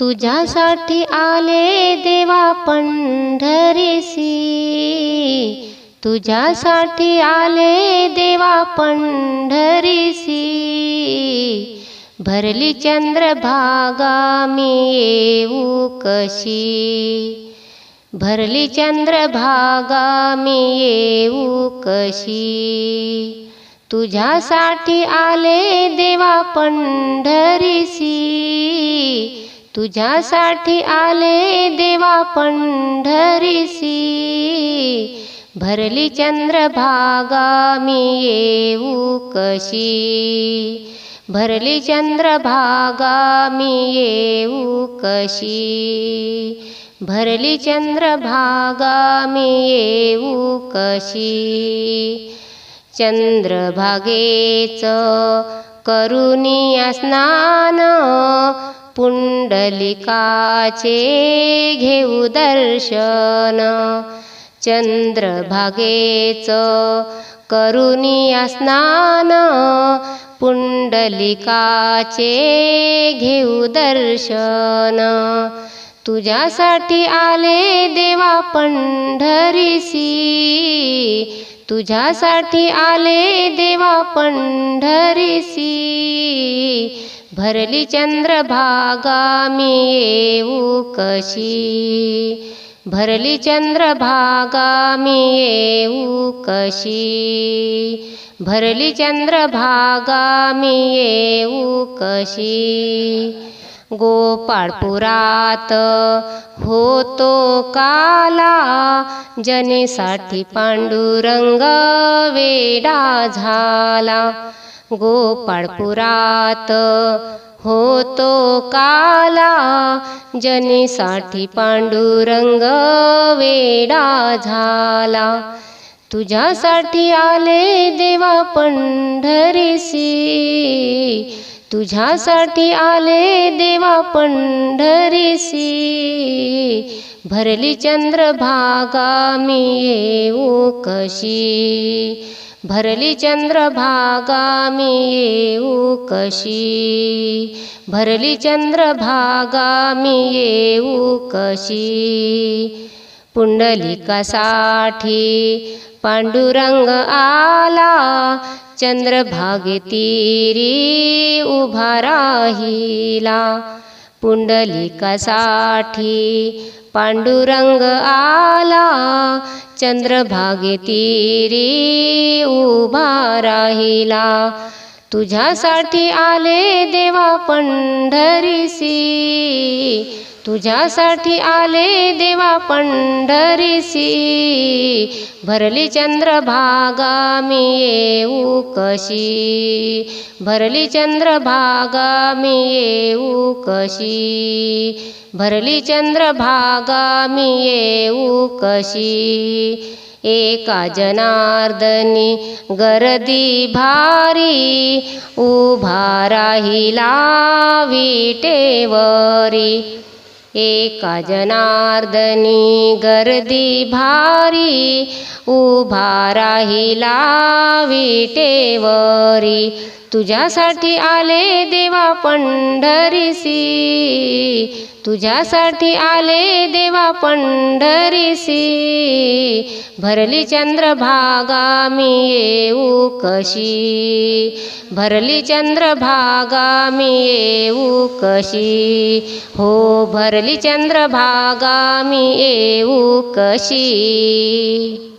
तुझ्यासाठी आले देवा पंढरीसी. तुझ्यासाठी आले देवा पंढरीसी. भरली चंद्रभागा मी येऊ कशी? भरली चंद्रभागा मी येऊ कशी? तुझ्यासाठी आले देवा पंढरीसी. तुझ्यासाठी आले देवा पंढरीसी भरली चंद्रभागा मी येऊ कशी? भरली चंद्रभागा मी येऊ कशी? भरली चंद्रभागा मी येऊ कशी? चंद्रभागेचं करुनिया स्नान पुंडलिकाचे घेऊ दर्शन. चंद्रभागेचं करुनिया स्नान पुंडलिकाचे घेऊ दर्शन. तुझ्यासाठी आले देवा पंढरीसी. तुझ्यासाठी आले देवा पंढरीसी. भरली चंद्रभागा मी येऊ कशी? भरली चंद्रभागा मी येऊ कशी? भरली चंद्रभागा मी येऊ कशी? गोपाळपुरात होतो काला जनेसाठी पांडुरंग वेडा झाला. गोपाळपुरात होतो काला जनीसाठी पांडुरंग वेडा झाला. तुझ्यासाठी आले देवा पंढरीसी. तुझ्यासाठी आले देवा पंढरीसी. भरली चंद्रभागा मी येऊ कशी? भरली चंद्रभागा मी येऊ कशी? भरली चंद्रभागा मी येऊ कशी? पुंडलिकासाठी पांडुरंग आला चंद्रभागेतीरी उभा राहिला. पुंडलिकासाठी पांडुरंग आला चंद्रभागेतीरी उभा राहिला. तुझ्यासाठी आले देवा पंढरीसी. तुझ्यासाठी आले देवा पंढरीसी. भरली चंद्रभागा मी येऊ कशी? भरली चंद्रभागा मी येऊ कशी? भरली चंद्रभागा मी येऊ कशी? एका जनार्दनी गर्दी भारी उभा राहिला विटेवरी. एका जनार्दनी गर्दी भारी उभा राहिला विटेवरी. तुझ्यासाठी आले देवा पंढरीसी. तुझ्यासाठी आले देवा पंढरीसी. भरली चंद्रभागा मी येऊ कशी? भरली चंद्रभागा मी येऊ कशी? हो भरली चंद्रभागा मी येऊ कशी?